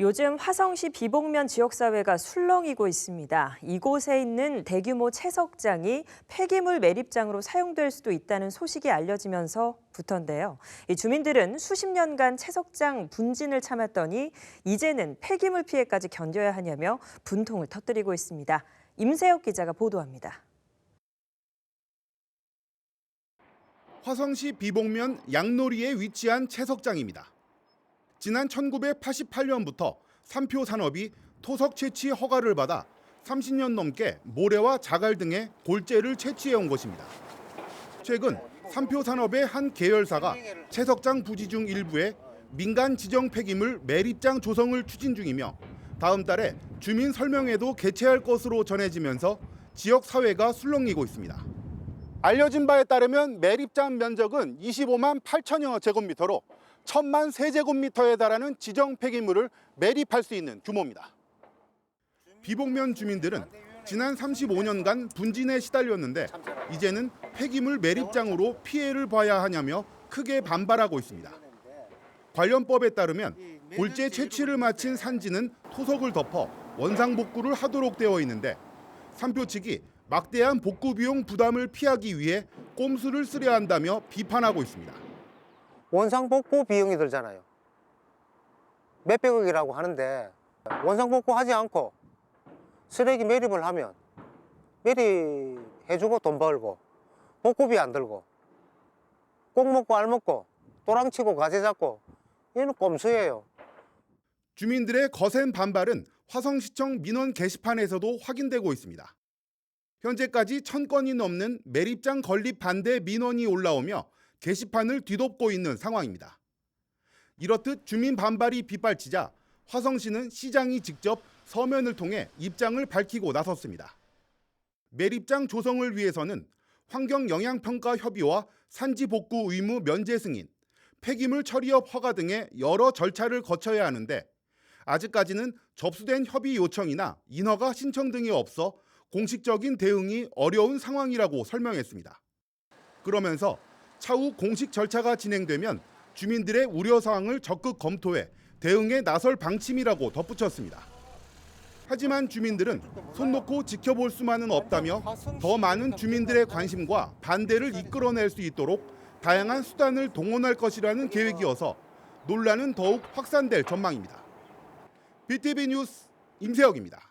요즘 화성시 비봉면 지역사회가 술렁이고 있습니다. 이곳에 있는 대규모 채석장이 폐기물 매립장으로 사용될 수도 있다는 소식이 알려지면서부터인데요. 이 주민들은 수십 년간 채석장 분진을 참았더니 이제는 폐기물 피해까지 견뎌야 하냐며 분통을 터뜨리고 있습니다. 임세혁 기자가 보도합니다. 화성시 비봉면 양놀이에 위치한 채석장입니다. 지난 1988년부터 삼표 산업이 토석 채취 허가를 받아 30년 넘게 모래와 자갈 등의 골재를 채취해 온 것입니다. 최근 삼표 산업의 한 계열사가 채석장 부지 중 일부에 민간 지정 폐기물 매립장 조성을 추진 중이며 다음 달에 주민 설명회도 개최할 것으로 전해지면서 지역 사회가 술렁이고 있습니다. 알려진 바에 따르면 매립장 면적은 25만 8천여 제곱미터로 1 천만 세제곱미터에 달하는 지정 폐기물을 매립할 수 있는 규모입니다. 비봉면 주민들은 지난 35년간 분진에 시달렸는데 이제는 폐기물 매립장으로 피해를 봐야 하냐며 크게 반발하고 있습니다. 관련법에 따르면 골재 채취를 마친 산지는 토석을 덮어 원상 복구를 하도록 되어 있는데 삼표 측이 막대한 복구 비용 부담을 피하기 위해 꼼수를 쓰려 한다며 비판하고 있습니다. 원상 복구 비용이 들잖아요. 몇백억이라고 하는데 원상 복구 하지 않고 쓰레기 매립을 하면 매립해주고 돈 벌고 복구비 안 들고 꼭 먹고 알 먹고 또랑치고 가재 잡고 얘는 꼼수예요. 주민들의 거센 반발은 화성시청 민원 게시판에서도 확인되고 있습니다. 현재까지 천 건이 넘는 매립장 건립 반대 민원이 올라오며 게시판을 뒤덮고 있는 상황입니다. 이렇듯 주민 반발이 빗발치자 화성시는 시장이 직접 서면을 통해 입장을 밝히고 나섰습니다. 매립장 조성을 위해서는 환경영향평가협의와 산지복구 의무 면제 승인, 폐기물 처리업 허가 등의 여러 절차를 거쳐야 하는데 아직까지는 접수된 협의 요청이나 인허가 신청 등이 없어 공식적인 대응이 어려운 상황이라고 설명했습니다. 그러면서 차후 공식 절차가 진행되면 주민들의 우려 사항을 적극 검토해 대응에 나설 방침이라고 덧붙였습니다. 하지만 주민들은 손 놓고 지켜볼 수만은 없다며 더 많은 주민들의 관심과 반대를 이끌어낼 수 있도록 다양한 수단을 동원할 것이라는 계획이어서 논란은 더욱 확산될 전망입니다. BTV 뉴스 임세혁입니다.